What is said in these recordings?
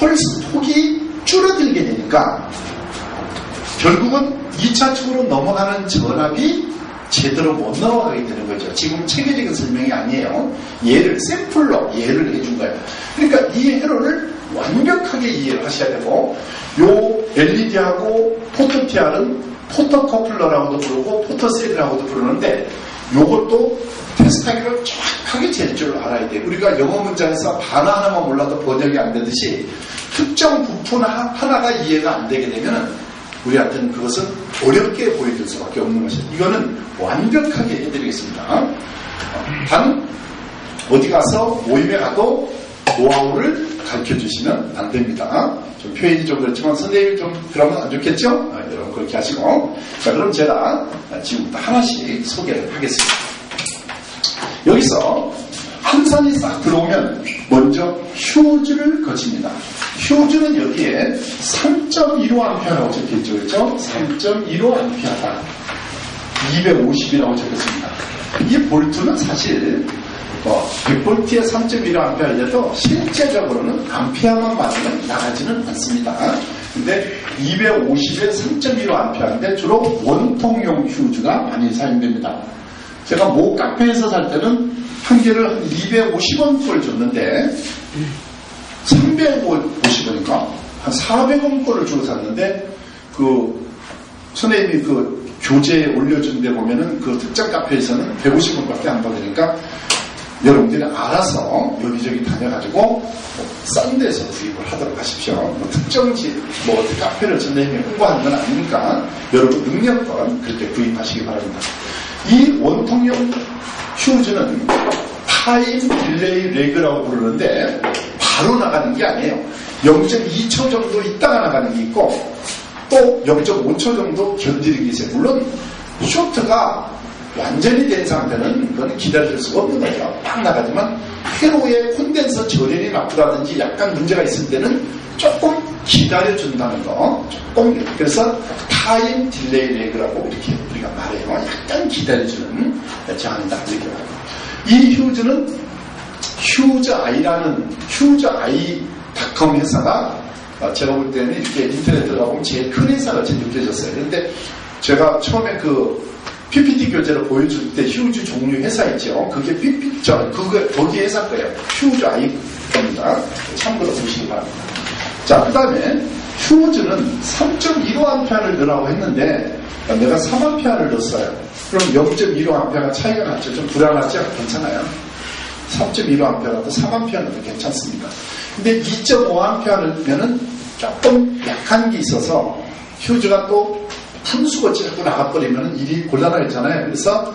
펄스 폭이 줄어들게 되니까 결국은 2차측으로 넘어가는 전압이 제대로 못 넘어가게 되는 거죠. 지금 체계적인 설명이 아니에요. 예를 샘플로 예를 해준 거예요. 그러니까 이 회로를 완벽하게 이해를 하셔야 되고 요 LED하고 포토TR은 포토커플러라고도 부르고 포토셀이라고도 부르는데 요것도 테스트하기를 정확하게 잴 줄 알아야 돼요. 우리가 영어 문장에서 단어 하나만 몰라도 번역이 안 되듯이 특정 부분 하나가 이해가 안 되게 되면 우리한테는 그것은 어렵게 보여줄 수밖에 없는 것이에요. 이거는 완벽하게 해드리겠습니다. 단 어디 가서 모임에 가도 노하우를 가르쳐 주시면 안 됩니다. 좀 표현이 좀 그렇지만 선생님이 좀 그러면 안 좋겠죠? 아, 여러분 그렇게 하시고 자 그럼 제가 지금부터 하나씩 소개를 하겠습니다. 여기서 한 산이 싹 들어오면 먼저 휴즈를 거칩니다. 휴즈는 여기에 3.15A라고 적혀있죠. 그렇죠? 3.15A다. 250이라고 적혔습니다. 이 볼트는 사실 어, 100볼트에 3.15A여도 실제적으로는 암페어만 맞으면 나가지는 않습니다. 근데 250에 3.15A인데 주로 원통용 휴즈가 많이 사용됩니다. 제가 모 카페에서 살 때는 한 개를 한 250원 꼴 줬는데 350원인가? 한 400원 꼴을 주고 샀는데 그 선생님이 그 교재에 올려준 데 보면은 그 특정 카페에서는 150원밖에 안 받으니까 여러분들이 알아서 여기저기 다녀가지고 싼 데서 구입을 하도록 하십시오. 뭐 특정 집, 뭐 카페를 선생님이 홍보하는 건 아니니까 여러분 능력껏 그렇게 구입하시기 바랍니다. 이 원통용 휴즈는 타임 딜레이 레그라고 부르는데 바로 나가는 게 아니에요. 0.2초 정도 있다가 나가는 게 있고 또 0.5초 정도 견디는 게 있어요. 물론 쇼트가 완전히 된 상태는 그건 기다릴 수가 없는 거죠. 딱 나가지만 회로의 콘덴서 절연이 나쁘다든지 약간 문제가 있을 때는 조금 기다려준다는 거. 조금 그래서 타임 딜레이 레그라고 이렇게 우리가 말해요. 약간 기다려주는 제한이다 이렇게 말해요. 이 휴즈는 휴즈 아이라는 휴즈 아이 닷컴 회사가 제가 볼 때는 이렇게 인터넷 들어가보면 제일 큰 회사가 제 느껴졌어요. 그런데 제가 처음에 그 PPT 교재를 보여줄 때 휴즈 종류 회사 있죠. 그게 PPT, 저, 그거, 거기 회사 거예요. 휴즈 아이 겁니다. 참고로 보시기 바랍니다. 자, 그 다음에 휴즈는 3.15A를 넣으라고 했는데 내가 3A를 넣었어요. 그럼 0.15A가 차이가 났죠. 좀 불안하죠? 괜찮아요. 3.15A라도 3A는 괜찮습니다. 근데 2.5A를 넣으면 조금 약한 게 있어서 휴즈가 또 분수가 자꾸 나가버리면 일이 곤란하잖아요. 그래서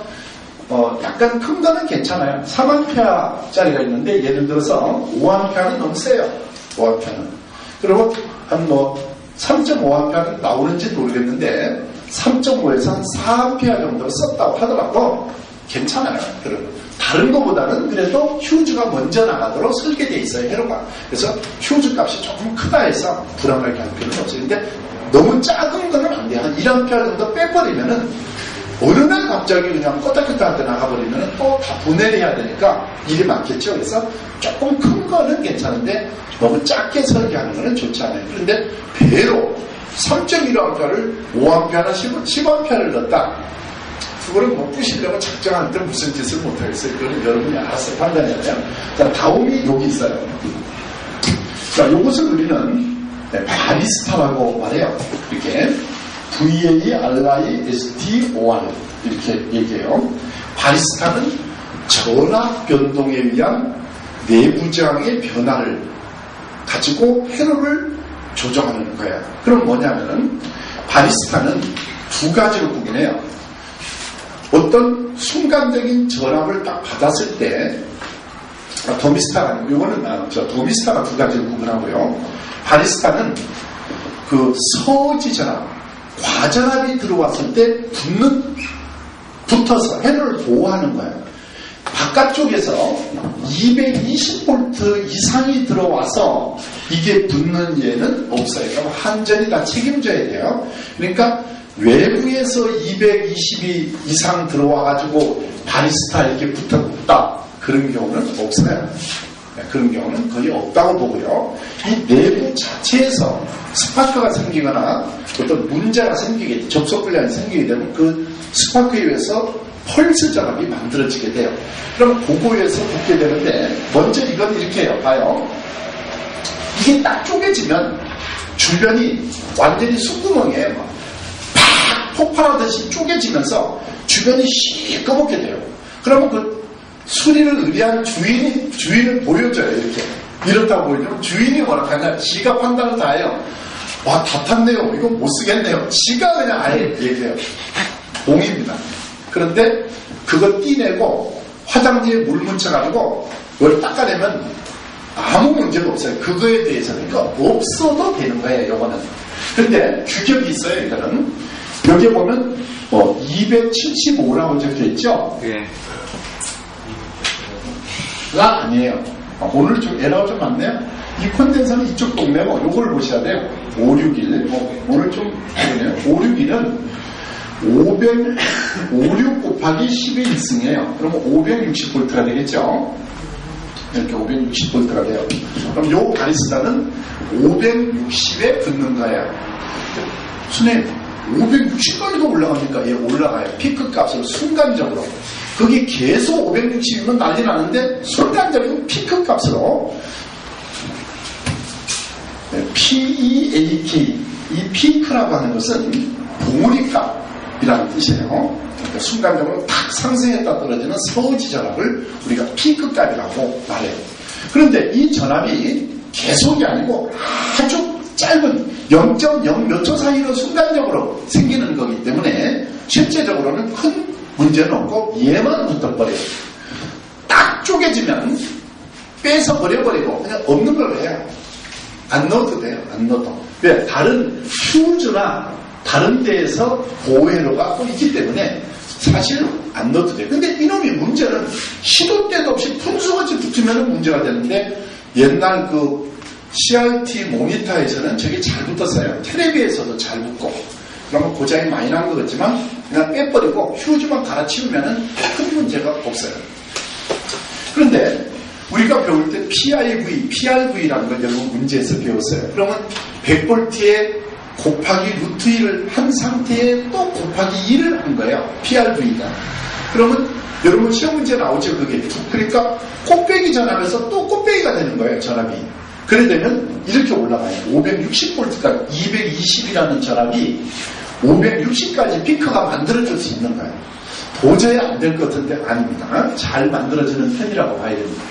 어, 약간 큰 거는 괜찮아요. 3A짜리가 있는데 예를 들어서 5A는 너무 세요. 5A는. 그리고 한 뭐 3.5A는 나오는지 모르겠는데 3.5에서 한 4A 정도 썼다고 하더라도 괜찮아요. 여러분. 다른 것보다는 그래도 휴즈가 먼저 나가도록 설계되어 있어요. 회로가. 그래서 휴즈 값이 조금 크다 해서 불안하게 할 필요는 없어요. 근데 너무 작은 거는 안 돼요. 한 1A 정도 빼버리면은 어느 날 갑자기 그냥 꼬딱꼬딱하게 나가버리면 또다 해야 되니까 일이 많겠죠. 그래서 조금 큰 거는 괜찮은데 너무 작게 설계하는 거는 좋지 않아요. 그런데 배로 3.15A를 5A나 10A를 넣었다. 그거를 못 부시려고 작정하는데 무슨 짓을 못하겠어요. 그거는 여러분이 알아서 판단해야 돼요. 자, 다음이 여기 있어요. 자, 요것을 우리는 네, 바리스타라고 말해요. 이렇게 V-A-R-I-S-T-O-R 이렇게 얘기해요. 바리스타는 전압 변동에 의한 내부저항의 변화를 가지고 회로를 조정하는 거예요. 그럼 뭐냐면은 바리스타는 두 가지로 구분해요. 어떤 순간적인 전압을 딱 받았을 때 아, 도미스타가 아니고 이거는 아, 저 도미스타가 두 가지로 구분하고요. 바리스타는 그 서지 전압, 과전압이 들어왔을 때 붙는 붙어서 회로를 보호하는 거예요. 바깥쪽에서 220V 이상이 들어와서 이게 붙는 예는 없어요. 한전이 다 책임져야 돼요. 그러니까 외부에서 220이 이상 들어와가지고 바리스타 이렇게 붙었다. 그런 경우는 없어요. 네, 그런 경우는 거의 없다고 보고요. 이 내부 자체에서 스파크가 생기거나 어떤 문제가 생기게, 접속 불량이 생기게 되면 그 스파크에 의해서 펄스 전압이 만들어지게 돼요. 그럼 그거에서 붙게 되는데, 먼저 이건 이렇게 해요. 봐요. 이게 딱 쪼개지면 주변이 완전히 숨구멍이에요. 팍 폭발하듯이 쪼개지면서 주변이 시꺼멓게 돼요. 그러면 그 수리를 의뢰한 주인이, 주인을 보여줘요, 이렇게. 이렇다고 보여주면 주인이 뭐라 하냐, 지가 판단을 다 해요. 와, 다 탔네요. 이거 못 쓰겠네요. 지가 그냥 아예 얘기해요. 공입니다. 그런데 그거 띠내고 화장지에 물 묻혀가지고 그걸 닦아내면 아무 문제가 없어요. 그거에 대해서는. 그러니까 없어도 되는 거예요, 요거는. 근데 규격이 있어요, 이거는. 여기 보면 뭐 275라고 적혀 있죠? 예. 가 아니에요. 아, 오늘 좀 에러가 좀 많네요. 이 콘덴서는 이쪽 동네고 요걸 보셔야 돼요. 561. 어, 오늘 좀 그러네요. 561은 500, 56 곱하기 10의 1승이에요. 그러면 560볼트가 되겠죠. 이렇게 560볼트가 돼요. 그럼 요 바리스타는 560에 붙는 거예요. 수님, 560까지도 올라갑니까? 예, 올라가요. 피크 값으로 순간적으로. 그게 계속 560이면 난리 나는데 순간적으로 피크 값으로 네, PEAT 이 피크라고 하는 것은 봉우리 값이라는 뜻이에요. 그러니까 순간적으로 탁 상승했다 떨어지는 서우지 전압을 우리가 피크 값이라고 말해요. 그런데 이 전압이 계속이 아니고 아주 짧은 0.0 몇 초 사이로 순간적으로 생기는 거기 때문에 실제적으로는 큰 문제는 없고 얘만 붙어버려요. 딱 쪼개지면 빼서 버려버리고 그냥 없는 걸 해요. 안 넣어도 돼요. 안 넣어도. 왜? 다른 휴즈나 다른 데에서 보호회로가 또 있기 때문에 사실 안 넣어도 돼요. 근데 이놈이 문제는 시도 때도 없이 분수같이 붙으면 문제가 되는데 옛날 그 CRT 모니터에서는 저게 잘 붙었어요. 텔레비에서도 잘 붙고. 그러면 고장이 많이 난것 같지만 그냥 빼버리고 휴즈만 갈아치우면 큰 문제가 없어요. 그런데 우리가 배울 때 PIV, PRV라는 걸 여러분 문제에서 배웠어요. 그러면 100볼트에 곱하기 루트 1을 한 상태에 또 곱하기 2를 한 거예요. PRV가. 그러면 여러분 시험 문제 나오죠, 그게. 그러니까 꽃배기 전압에서 또 꽃배기가 되는 거예요, 전압이. 그래 되면 이렇게 올라가요. 560볼트까지 220이라는 전압이 560까지 피크가 만들어질 수 있는 거예요. 도저히 안 될 것 같은데 아닙니다. 잘 만들어지는 편이라고 봐야 됩니다.